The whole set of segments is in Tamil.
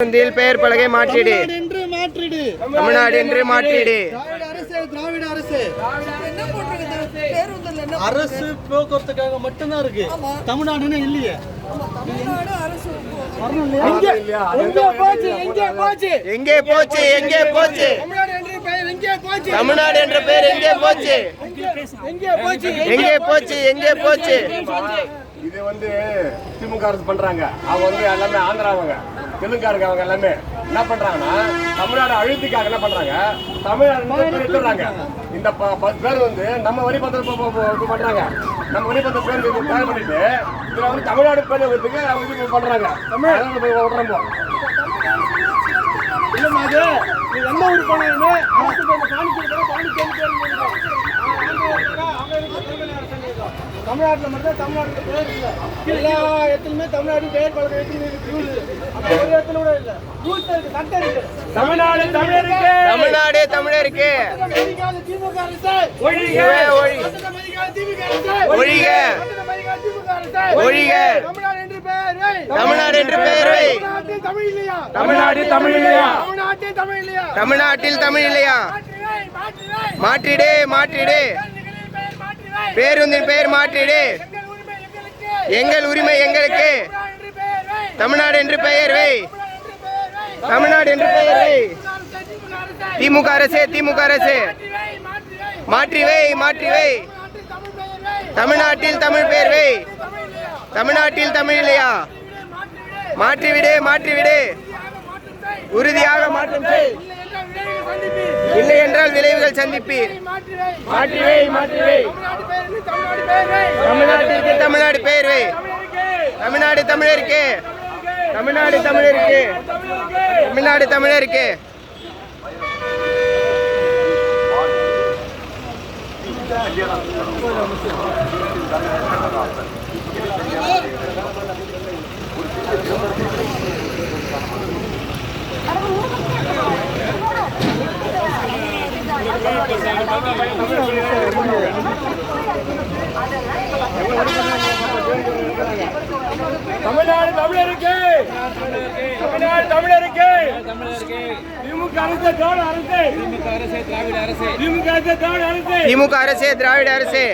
முந்தில் பெயர் பலகை மாற்றிடு. தமிழ்நாடு என்று மாற்றிடு. திராவிட அரசு அரசு. போக்குவரத்துக்காக மட்டும்தான் இருக்கு. தமிழ்நாடுன்னு இல்லையே. எங்கே? போச்சு? எங்கே போச்சு? பெயர் எங்கே போச்சு? எங்கே போச்சு? எங்கே போச்சு? இது வந்து திமுக அரசு பண்றாங்க. அவங்க வந்து எல்லாமே ஆந்திராவங்க. தெலுங்காருங்க அவங்க எல்லாமே என்ன பண்றாங்கன்னா தமிழ்நாடு அழுத்திக்காக என்ன பண்றாங்க? தமிழ்நாடு பேர் எடுத்துடுறாங்க இந்த பேர் வந்து நம்ம வரி பத்திரம் பண்றாங்க. நம்ம வரி பத்திரம் பேர் தயார் பண்ணிட்டு இதுல வந்து தமிழ்நாடு பேர் எடுத்துக்கு அவங்க இது பண்றாங்க. அதனால போய் விடுறோம் இல்லம்மா அது நீ எந்த ஊர் போனாலுமே அரசு பாண்டிச்சேரி தமிழ்நாட்டில் மட்டும் தமிழ்நாட்டுல பேர் இல்லை. எல்லா இடத்துலையுமே தமிழ்நாடு பெயர் பழக்க ஒரு இடத்துல கூட இல்லை. ரூல்ஸ் இருக்கு சட்டம் இருக்கு. தமிழ்நாடு தமிழருக்கு. தமிழ்நாடு தமிழருக்கு. திமுக அரசு. ஒழிக, ஒழிக. ஒழிக. தமிழ்நாடு என்று பெயர். தமிழ்நாடு என்று பெயர். தமிழ் இல்லையா? தமிழ்நாடு தமிழ் இல்லையா? தமிழ்நாட்டில் தமிழ் இல்லையா? தமிழ்நாட்டில் தமிழ் இல்லையா. மாற்றிடு மாற்றிடு. பேருந்தின் பெயர் மாற்றிடு. எங்கள் உரிமை எங்களுக்கு. தமிழ்நாடு என்று பெயர் வை. தமிழ்நாடு என்று பெயர் வை. திமுக அரசே திமுக அரசே. மாற்றி வை மாற்றி வை. தமிழ்நாட்டில் தமிழ் பெயர் வை. தமிழ்நாட்டில் தமிழ் இல்லையா? மாற்றிவிடு மாற்றிவிடு. உறுதியாக மாற்றம் செய். இல்லை என்றால் விளைவுகள் சந்திப்பீர். மாற்றிவை மாற்றிவை. தமிழ்நாட்டிற்கு தமிழ்நாடு பெயர் வை தமிழ்நாடு தமிழருக்கு. தமிழ்நாடு தமிழருக்கு. தமிழ்நாடு தமிழருக்கு. Yeah. தமிழ்நாடு தமிழருக்கு! தமிழ்நாடு தமிழருக்கு! திமுக அரசு திராவிட அரசு! திமுக அரசு திராவிட அரசு! திமுக அரசு திராவிட அரசு! திமுக அரசு திராவிட அரசு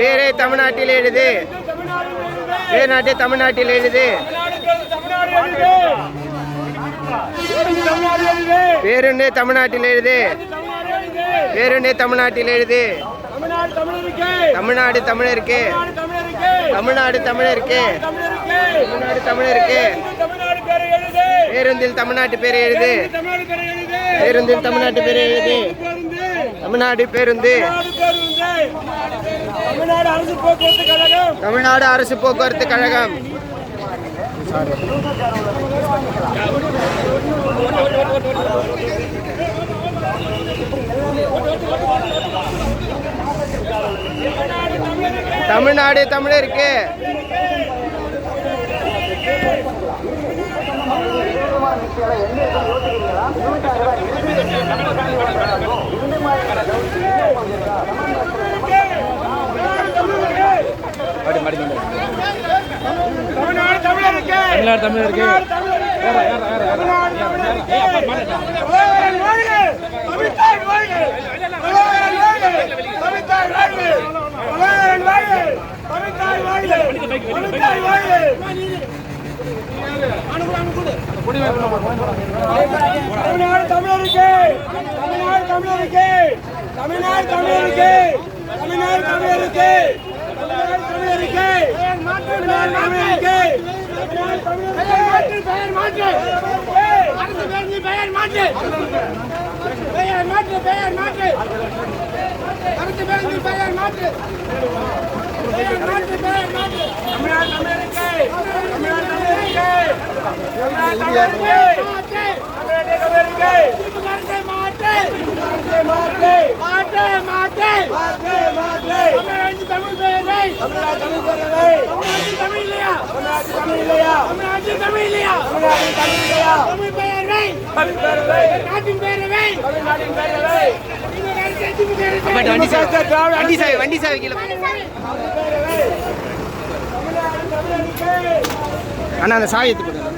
வேறு தமிழ்நாட்டில் எழுது! வேறு நாட்டே தமிழ்நாட்டில் எழுது! பேருண்டே தமிழ்நாட்டில் எழுது தமிழ்நாடு எழுது! பேருண்டை தமிழ்நாட்டில் எழுது. தமிழ்நாடு தமிழ் இருக்கு தமிழ்நாடு தமிழ் இருக்கு தமிழ்நாடு தமிழ் இருக்கு பேருந்தில் தமிழ்நாட்டு பேர் எழுது. பேருந்தில் தமிழ்நாட்டு பேர் எழுது. தமிழ்நாடு பேருந்து. தமிழ்நாடு அரசு போக்குவரத்து கழகம். சாரி. தமிழ்நாடு தமிழருக்கு தமிழ்நாடு தமிழருக்கு தமிழ்நாடு தமிழருக்கு தமிழ்நாடு தமிழருக்கு தமிழ்நாடு தமிழருக்கு தமிழ்நாடு தமிழருக்கு தமிழ்நாடு தமிழருக்கு தமிழ்நாடு தமிழருக்கு தமிழ்நாடு தமிழருக்கு பெயர் மாற்று பெயர் மாற்று பெயர் மாற்று பெயர் மாற்று அரசு பேருந்து பெயர் மாற்று பெயர் மாற்று பெயர் மாற்று தமிழ்நாடு தமிழருக்கு வண்டி சாவி வண்டி சாவி கீழே. அண்ணா அந்த சாயத்து கொடுங்க.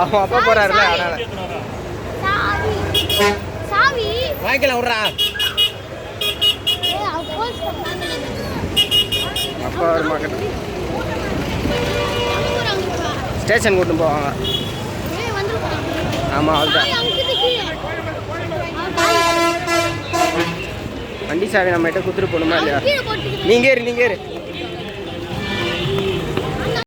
அவன் அப்பா போறாருல அதனால. வாங்கிக்கலாம் விட்றா. அப்பா மார்க்கெட் ஸ்டேஷன் கூட்டு போவாங்க. ஆமாம் அதுதான். வண்டி சாவி நம்ம கிட்ட குத்துட்டு போகணுமா இல்லையா? போட்டுக்கிட்டு நீங்க ஏறு நீங்க ஏறு.